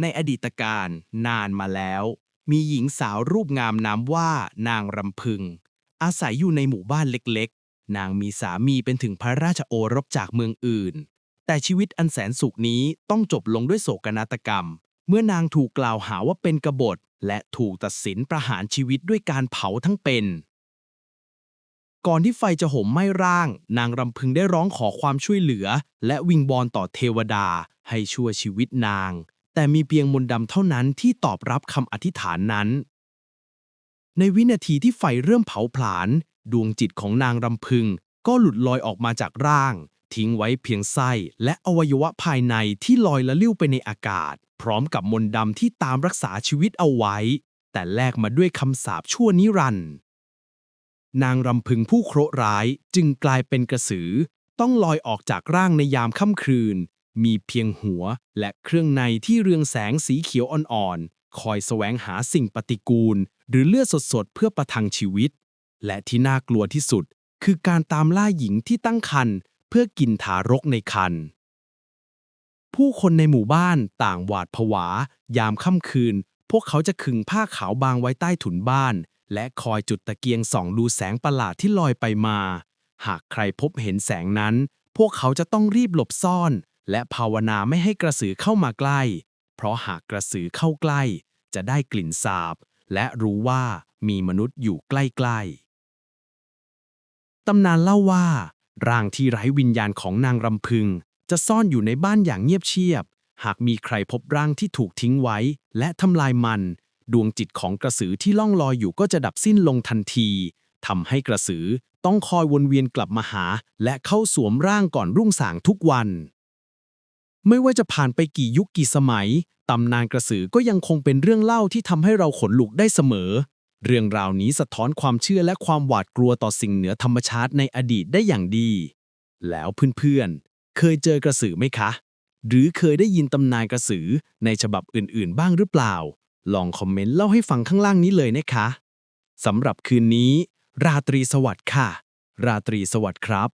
ในอดีตการนานมาแล้ว มีหญิงสาวรูปงามนามว่านางรำพึง อาศัยอยู่ในหมู่บ้านเล็กๆ นางมีสามีเป็นถึงพระราชโอรสจากเมืองอื่น แต่ชีวิตอันแสนสุขนี้ต้องจบลงด้วยโศกนาฏกรรม เมื่อนางถูกกล่าวหาว่าเป็นกบฏ และถูกตัดสินประหารชีวิตด้วยการเผาทั้งเป็นก่อนที่ไฟจะห่มไหม้ร่าง นางรำพึงได้ร้องขอความช่วยเหลือ และวิงบอลต่อเทวดาให้ช่วยชีวิตนาง แต่มีเพียงมนต์ดำเท่านั้นที่ตอบรับคำอธิษฐานนั้น ในวินาทีที่ไฟเริ่มเผาผลาญ ดวงจิตของนางรำพึง ก็หลุดลอยออกมาจากร่าง ทิ้งไว้เพียงไส้ และอวัยวะภายในที่ลอยละลิ้วไปในอากาศ พร้อมกับมนต์ดำที่ตามรักษาชีวิตเอาไว้ แต่แลกมาด้วยคำสาปชั่วนิรันดร์นางรำพึงผู้เคราะห์ร้ายจึงกลายเป็นกระสือ ต้องลอยออกจากร่างในยามค่ำคืน มีเพียงหัวและเครื่องในที่เรืองแสงสีเขียวอ่อนๆ คอยแสวงหาสิ่งปฏิกูล หรือเลือดสดๆ เพื่อประทังชีวิต และที่น่ากลัวที่สุด คือการตามล่าหญิงที่ตั้งครรภ์เพื่อกินทารกในครรภ์ผู้คนในหมู่บ้านต่างหวาดผวา ยามค่ำคืน พวกเขาจะขึงผ้าขาวบางไว้ใต้ถุนบ้าน และคอยจุดตะเกียงส่องดูแสงประหลาดที่ลอยไปมา หากใครพบเห็นแสงนั้น พวกเขาจะต้องรีบหลบซ่อน และภาวนาไม่ให้กระสือเข้ามาใกล้ เพราะหากกระสือเข้าใกล้ จะได้กลิ่นสาบ และรู้ว่ามีมนุษย์อยู่ใกล้ๆ ตำนานเล่าว่า ร่างที่ไร้วิญญาณของนางรำพึง จะซ่อนอยู่ในบ้านอย่างเงียบเชียบ หากมีใครพบร่างที่ถูกทิ้งไว้ และทำลายมัน ดวงจิตของกระสือที่ล่องลอยอยู่ก็จะดับสิ้นลงทันทีทำให้กระสือต้องคอยวนเวียนกลับมาหา และเข้าสวมร่างก่อนรุ่งสางทุกวัน ไม่ว่าจะผ่านไปกี่ยุคกี่สมัย ตำนานกระสือก็ยังคงเป็นเรื่องเล่าที่ทำให้เราขนลุกได้เสมอ เรื่องราวนี้สะท้อนความเชื่อและความหวาดกลัวต่อสิ่งเหนือธรรมชาติในอดีตได้อย่างดี แล้วเพื่อนๆ เคยเจอกระสือไหมคะ หรือเคยได้ยินตำนานกระสือในฉบับอื่นๆ บ้างหรือเปล่า ลองคอมเมนต์เล่าให้ฟังข้างล่างนี้เลยนะคะสำหรับคืนนี้ ราตรีสวัสดิ์ค่ะ ราตรีสวัสดิ์ครับ